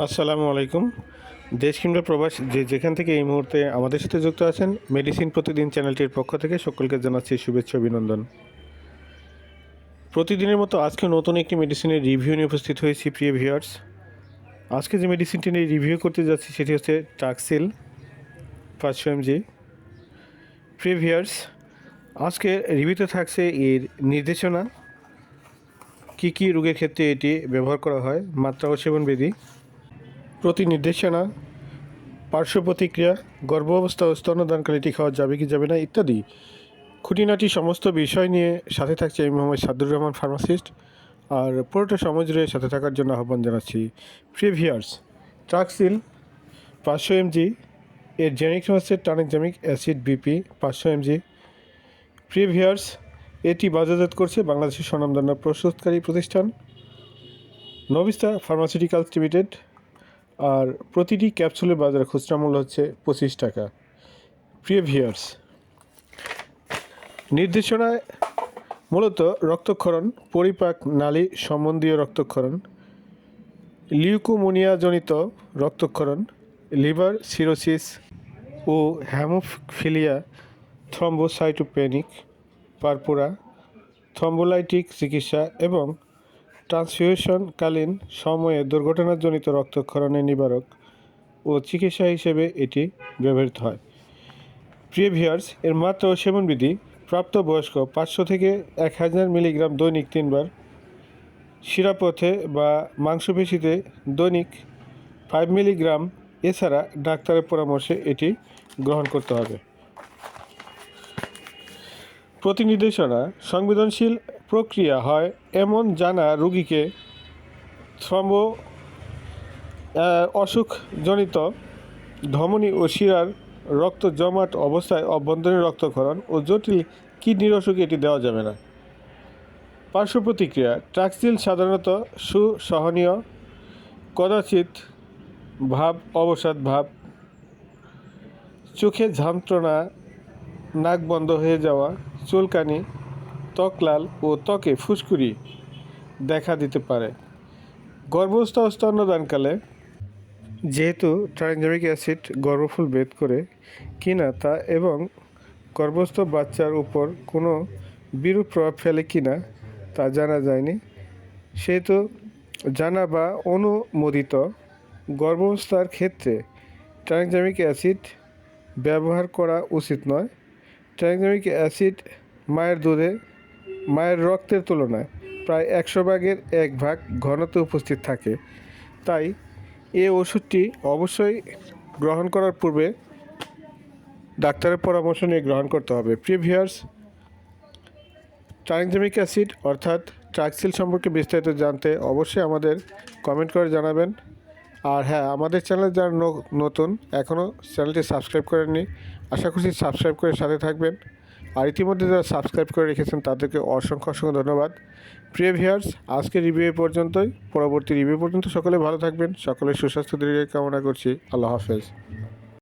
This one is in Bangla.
আসসালামু আলাইকুম। দেশ কিংবা প্রবাস, যে যেখান থেকে এই মুহূর্তে আমাদের সাথে যুক্ত আছেন, মেডিসিন প্রতিদিন চ্যানেলটির পক্ষ থেকে সকলকে জানাচ্ছি শুভেচ্ছা, অভিনন্দন। প্রতিদিনের মতো আজকে নতুন একটি মেডিসিনের রিভিউ নিয়ে উপস্থিত হয়েছি, প্রিয় ভিউয়ার্স। আজকে যে মেডিসিনটি নিয়ে রিভিউ করতে যাচ্ছি, সেটি হচ্ছে টাক্সিল পাঁচশো এমজি। প্রিয় ভিউয়ার্স, আজকে রিভিউতে থাকছে এর নির্দেশনা, কী কী রোগের ক্ষেত্রে এটি ব্যবহার করা হয়, মাত্রা ও সেবন বিধি প্রতি নির্দেশনা পার্শ্ব প্রতিক্রিয়া গর্ভ অবস্থা ও স্তন্যদানকালে এটি খাওয়া যাবে কি যাবে না ইত্যাদি। খুঁটিনাটি সমস্ত বিষয় নিয়ে সাথে থাকছে আমি মোহাম্মদ সাদুর রহমান, ফার্মাসিস্ট। আর পুরোটা সময় জুড়ে সাথে থাকার জন্য আহ্বান জানাচ্ছি। প্রিভিয়ার্স ট্রাক্সিল পাঁচশো এমজি, এর জেনিক হচ্ছে টানিকজামিক অ্যাসিড বিপি পাঁচশো এমজি। প্রিভিয়ার্স এটি বাজারজাত করছে বাংলাদেশের স্বনামধন্য প্রস্তুতকারী প্রতিষ্ঠান নবিস্তা ফার্মাসিউটিক্যালস লিমিটেড। আর প্রতিটি ক্যাপসুলের বাজার খুচরা মূল্য হচ্ছে পঁচিশ টাকা। প্রিয় ভিউয়ার্স, নির্দেশনায় মূলত রক্তক্ষরণ, পরিপাক নালী সম্বন্ধীয় রক্তক্ষরণ, লিউকোমোনিয়াজনিত রক্তক্ষরণ, লিভার সিরোসিস ও হ্যামোফিলিয়া থ্রম্বোসাইটোপেনিক পারপুরা, থ্রম্বোলাইটিক চিকিৎসা এবং ট্রান্সফিউশনকালীন সময়ে দুর্ঘটনাজনিত রক্তক্ষরণের নিবারক ও চিকিৎসা হিসেবে এটি ব্যবহৃত হয়। প্রিভিয়ার্স, এর মাত্রা সেবনবিধি প্রাপ্তবয়স্ক পাঁচশো থেকে এক হাজার মিলিগ্রাম দৈনিক তিনবার, শিরাপথে বা মাংসপেশিতে দৈনিক ফাইভ মিলিগ্রাম, এছাড়া ডাক্তারের পরামর্শে এটি গ্রহণ করতে হবে। প্রতি নির্দেশনা সংবেদনশীল প্রক্রিয়া হয় এমন জানা রোগীকে থ্রম্ব অসুখজনিত ধমনী ও শিরার রক্ত জমাট অবস্থায় অভ্যন্তরীণ রক্তক্ষরণ ও জটিল কিডনির অসুখে এটি দেওয়া যাবে না। পার্শ্ব প্রতিক্রিয়া, ট্রাক্সিল সাধারণত সুসহনীয়, কদাচিৎ ভাব, অবসাদ ভাব, চোখে যন্ত্রণা, নাক বন্ধ হয়ে যাওয়া, চুলকানি ত্বক লাল ও ত্বকে ফুসকুড়ি দেখা দিতে পারে। গর্ভস্থ স্তন্যদানকালে যেহেতু ট্রাইনজামিক অ্যাসিড গর্ভফুল বেদ করে কিনা তা এবং গর্ভস্থ বাচ্চার উপর কোনো বিরূপ প্রভাব ফেলে কিনা তা জানা যায়নি। সেহেতু জানা বা অনুমোদিত গর্ভাবস্থার ক্ষেত্রে ট্রাইনজামিক অ্যাসিড ব্যবহার করা উচিত নয়। ট্রাইনজামিক অ্যাসিড মায়ের দুধে মায়ের রক্তের তুলনায় প্রায় একশো ভাগের এক ভাগ ঘনত্ব উপস্থিত থাকে। তাই এ ওষুধটি অবশ্যই গ্রহণ করার পূর্বে ডাক্তারের পরামর্শ নিয়ে গ্রহণ করতে হবে। প্রিভিয়ার্স ট্রাইনজামিক অ্যাসিড অর্থাৎ ট্রাক্সিল সম্পর্কে বিস্তারিত জানতে অবশ্যই আমাদের কমেন্ট করে জানাবেন। আর হ্যাঁ আমাদের চ্যানেল যারা নতুন, এখনও চ্যানেলটি সাবস্ক্রাইব করেননি, আশা করছি সাবস্ক্রাইব করে সাথে থাকবেন। আর ইতিমধ্যে যারা সাবস্ক্রাইব করে রেখেছেন, তাদেরকে অসংখ্য অসংখ্য ধন্যবাদ। প্রিয় ভিয়ার্স আজকে রিভিউ পর্যন্তই। পরবর্তী রিভিউ পর্যন্ত সকলে ভালো থাকবেন। সকলে সুস্বাস্থ্য দীর্ঘ কামনা করছি। আল্লাহ হাফেজ।